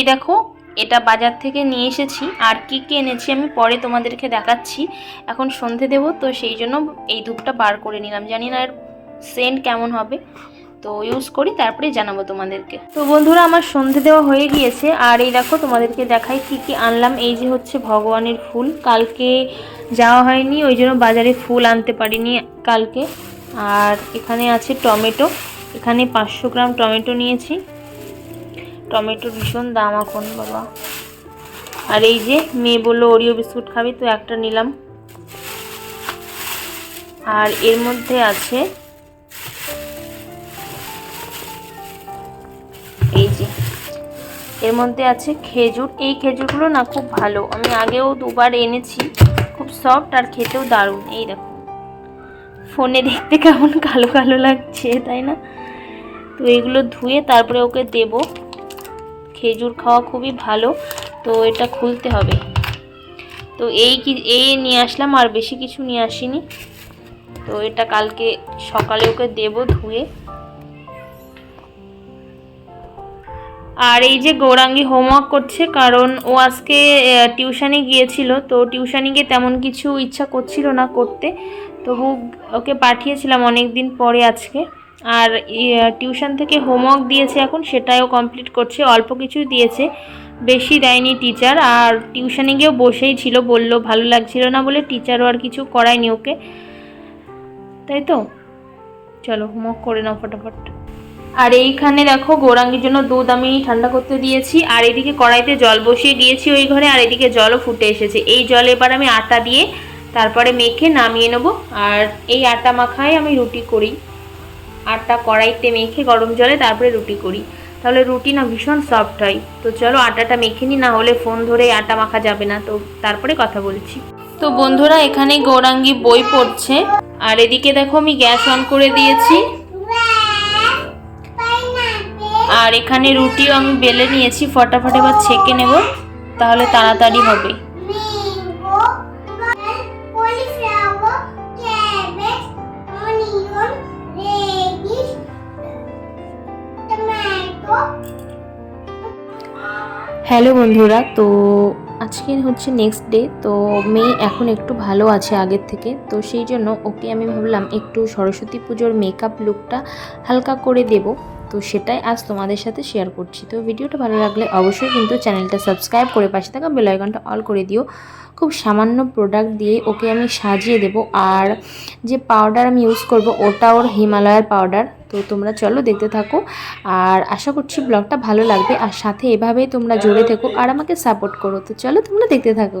এই দেখো, এটা বাজার থেকে নিয়ে এসেছি। আর কি কি এনেছি আমি পরে তোমাদেরকে দেখাচ্ছি। এখন সন্ধে দেবো, তো সেই জন্য এই ধূপটা বার করে নিলাম। জানি না এর সেন্ট কেমন হবে, তো ইউজ করি, তারপরে জানাব তোমাদেরকে। তো বন্ধুরা, আমার সন্ধে দেওয়া হয়ে গিয়েছে। আর এই দেখো, তোমাদেরকে দেখাই কি কি আনলাম। এই যে হচ্ছে ভগবানের ফুল। কালকে যাওয়া হয়নি, ওই জন্য বাজারে ফুল আনতে পারিনি কালকে। আর এখানে আছে টমেটো। এখানে পাঁচশো গ্রাম টমেটো নিয়েছি। টমেটো ভীষণ দাম এখন, বাবা। আর এই যে মেয়ে বলল ওরিও বিস্কুট খাবি? তো একটা নিলাম। আর এর মধ্যে আছে এই যে, এর মধ্যে আছে খেজুর। এই খেজুরগুলো না খুব ভালো। আমি আগেও দুবার এনেছি। খুব সফট আর খেতেও দারুণ। এই দেখো। ফোনে দেখতে কেমন কালো কালো লাগছে, তাই না? তো এগুলো ধুয়ে তারপরে ওকে দেব। খেজুর খাওয়া খুবই ভালো, তো এটা খুলতে হবে। তো এই কি, এই নিয়ে আসলাম, আর বেশি কিছু নিয়ে আসিনি। তো এটা কালকে সকালে ওকে দেব ধুয়ে। আর এই যে গৌরাঙ্গি হোমওয়ার্ক করছে, কারণ ও আজকে টিউশনে গিয়েছিল, তো টিউশনে গিয়ে তেমন কিছু ইচ্ছা করছিল না করতে। তবু ওকে পাঠিয়েছিলাম অনেক দিন পরে আজকে। আর টিউশন থেকে হোমওয়ার্ক দিয়েছে এখন, সেটাও কমপ্লিট করছে, অল্প কিছুই দিয়েছে। বেশি দেয়নি টিচার, আর টিউশনে গিয়েও বসেই ছিল, বলল ভালো লাগছিল না বলে, টিচারও আর কিছু করায়নি ওকে। তাই তো? চলো, হোমওয়ার্ক করে নাও ফটাফট। আর এইখানে দেখো, গৌরাঙ্গির জন্য দুধ আমি ঠান্ডা করতে দিয়েছি, আর এদিকে কড়াইতে জল বসিয়ে দিয়েছি ওই ঘরে, আর এদিকে জলও ফুটে এসেছে। এই জল এবার আমি আটা দিয়ে, তারপরে মেখে নামিয়ে নেব, আর এই আটা মাখায় আমি রুটি করি। আটা কড়াইতে মেখে গরম জলে তারপরে রুটি করি। তাহলে রুটি না ভীষণ সফট হয়। তো চলো আটাটা মেখে নি, না হলে ফোন ধরে আটা মাখা যাবে না। তো তারপরে কথা বলছি। তো বন্ধুরা এখানে গৌরাঙ্গি বই পড়ছে। আর এদিকে দেখো আমি গ্যাস অন করে দিয়েছি। আর এখানে রুটিও আমি বেলে নিয়েছি। ফটাফট এবার ছেঁকে নেব। তাহলে তাড়াতাড়ি হবে। হ্যালো বন্ধুরা, তো আজকে হচ্ছে নেক্সট ডে তো মেয়ে এখন একটু ভালো আছে আগের থেকে, তো সেই জন্য ওকে আমি ভাবলাম একটু সরস্বতী পুজোর মেকআপ লুকটা হালকা করে দেব, তো সেটাই আজ তোমাদের সাথে শেয়ার করছি। তো ভিডিওটা ভালো লাগলে অবশ্যই কিন্তু চ্যানেলটা সাবস্ক্রাইব করে পাশে থাকা বেল আইকনটা অল করে দিও। খুব সামান্য প্রোডাক্ট দিয়ে ওকে আমি সাজিয়ে দেব, আর যে পাউডার আমি ইউজ করব, ওটা ওর হিমালয়ার পাউডার তো তোমরা চলো দেখতে থাকো। আর আশা করছি ব্লগটা ভালো লাগবে। আর সাথে এভাবেই তোমরা জুড়ে থেকো আর আমাকে সাপোর্ট করো। তো চলো তোমরা দেখতে থাকো।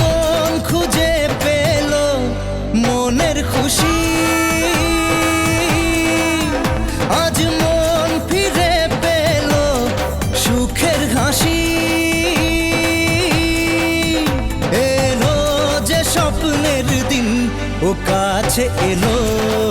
কাছে এলো।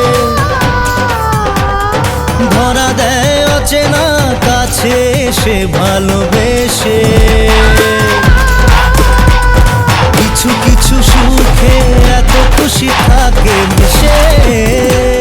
ধরা দেয় অচেনা কাছে সে ভালোবেসে। কিছু কিছু সুখে এত খুশি থাকে মিশে।